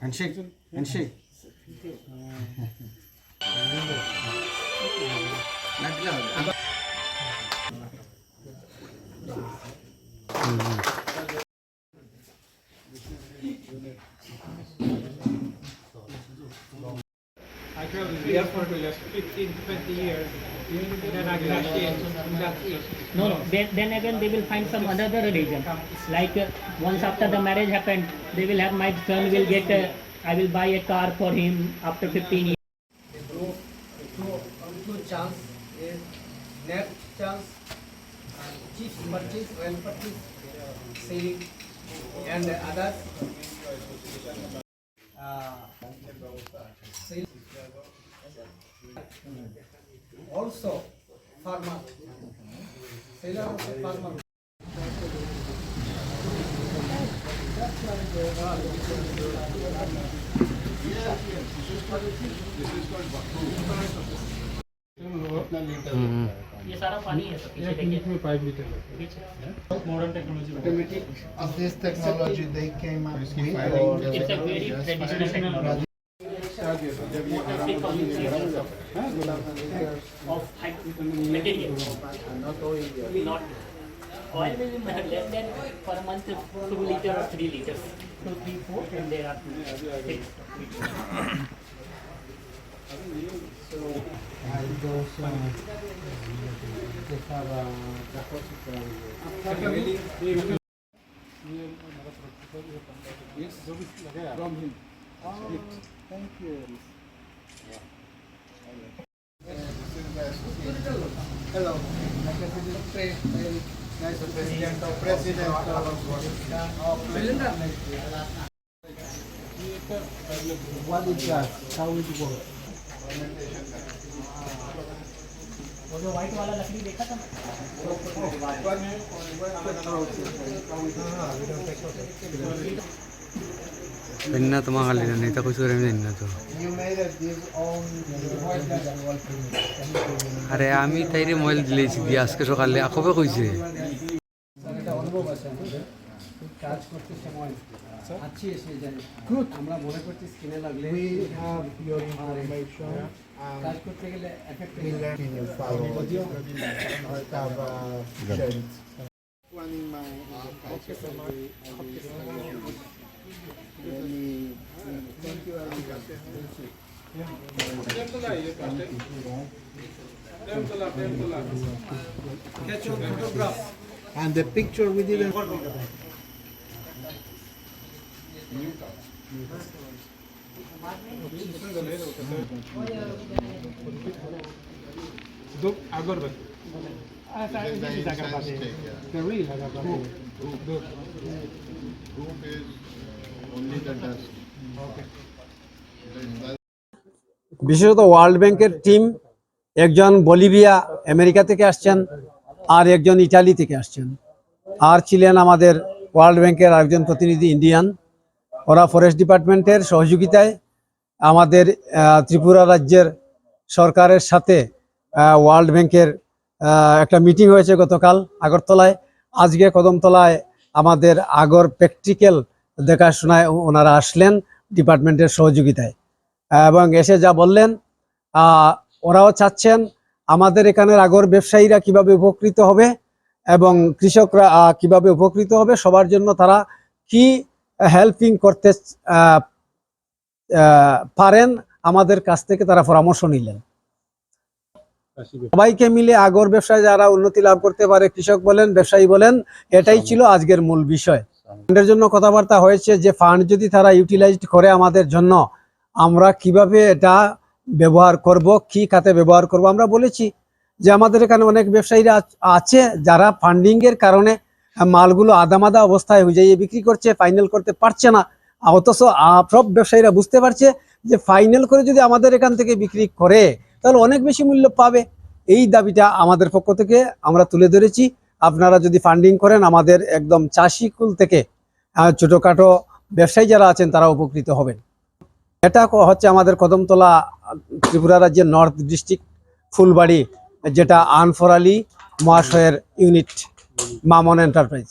handshake handshake Thank you. Here for the last 15, 20 years. Then I crashed in, that's it. No, no. Then, then again, they will find some another religion. Like uh, once after the marriage happened, they will have my son will get. I will buy a car for him after 15 years. two, two, two chance is net chance chief purchase, well purchase, selling and others. Uh, sale. also farmer. Sailor also farmer. ये सारा पानी है तो पीछे देखिए pipe litre modern technology automatic अब this technology देख के मैं it's a very traditional will not. Oil will be less than for a month 2 liters or 3 liters. 2, 3, 4 and there are 2, 6. From him. Oh, thank you. Yeah. Hello. President of President of Cylinder. What is that? How it work? वो जो white वाला लकड़ी देखा था না তোমার খালি না এটা কইছো আমি জানি না তো আরে আমি তাইরে মোবাইল দিলেছি দিয়ে আজকে সকালে আকবে কইছে কাজ করতে সময় আছি এসে জানি আমরা মনে করছি স্কিনে লাগলে কাজ করতে গেলে effect And the picture we didn't. Agarbati. The real Agarbati. Group is only the dust. Okay. বিশেষত ওয়ার্ল্ড ব্যাংকের টিম একজন বলিভিয়া, আমেরিকা থেকে আসছেন আর একজন ইটালি থেকে আসছেন। আর ছিলেন আমাদের ওয়ার্ল্ড ব্যাংকের আরেকজন প্রতিনিধি ইন্ডিয়ান। ওরা ফরেস্ট ডিপার্টমেন্টের সহযোগিতায় আমাদের ত্রিপুরা রাজ্যের সরকারের সাথে ওয়ার্ল্ড ব্যাংকের একটা মিটিং হয়েছে গতকাল আগরতলায়। আজকে কদমতলায় আমাদের আগর প্র্যাকটিক্যাল দেখাশোনায় ওনারা আসলেন ডিপার্টমেন্টের সহযোগিতায়। এবং এসে যা বললেন ওরাও চাচ্ছেন আমাদের এখানের আগর ব্যবসায়ীরা কীভাবে উপকৃত হবে এবং কৃষকরা কীভাবে উপকৃত হবে, সবার জন্য তারা কি হেল্পিং করতে পারেন, আমাদের কাছ থেকে তারা পরামর্শ নিলেন। সবাইকে মিলে আগর ব্যবসায় যারা উন্নতি লাভ করতে পারে, কৃষক বলেন, ব্যবসায়ী বলেন, এটাই ছিল আজকের মূল বিষয়। ফান্ডের জন্য কথাবার্তা হয়েছে যে ফান্ড যদি তারা ইউটিলাইজড করে আমাদের জন্য আমরা কীভাবে এটা ব্যবহার করব, কি খাতে ব্যবহার করব? আমরা বলেছি যে আমাদের এখানে অনেক ব্যবসায়ীরা আছে যারা ফান্ডিং এর কারণে মালগুলো আদামাদা অবস্থায় হুজাইয়ে বিক্রি করছে ফাইনাল করতে পারছে না। অথচ সব ব্যবসায়ীরা বুঝতে পারছে যে ফাইনাল করে যদি আমাদের এখান থেকে বিক্রি করে, তাহলে অনেক বেশি মূল্য পাবে। এই দাবিটা আমাদের পক্ষ থেকে আমরা তুলে ধরেছি। আপনারা যদি ফান্ডিং করেন, আমাদের একদম চাষি কুল থেকে ছোটোখাটো ব্যবসায়ী যারা আছেন, তারা উপকৃত হবেন। এটা হচ্ছে আমাদের কদমতলা, ত্রিপুরা রাজ্যের নর্থ ডিস্ট্রিক্ট, ফুলবাড়ি, যেটা আনফর আলী মহাশয়ের ইউনিট, মামন এন্টারপ্রাইজ।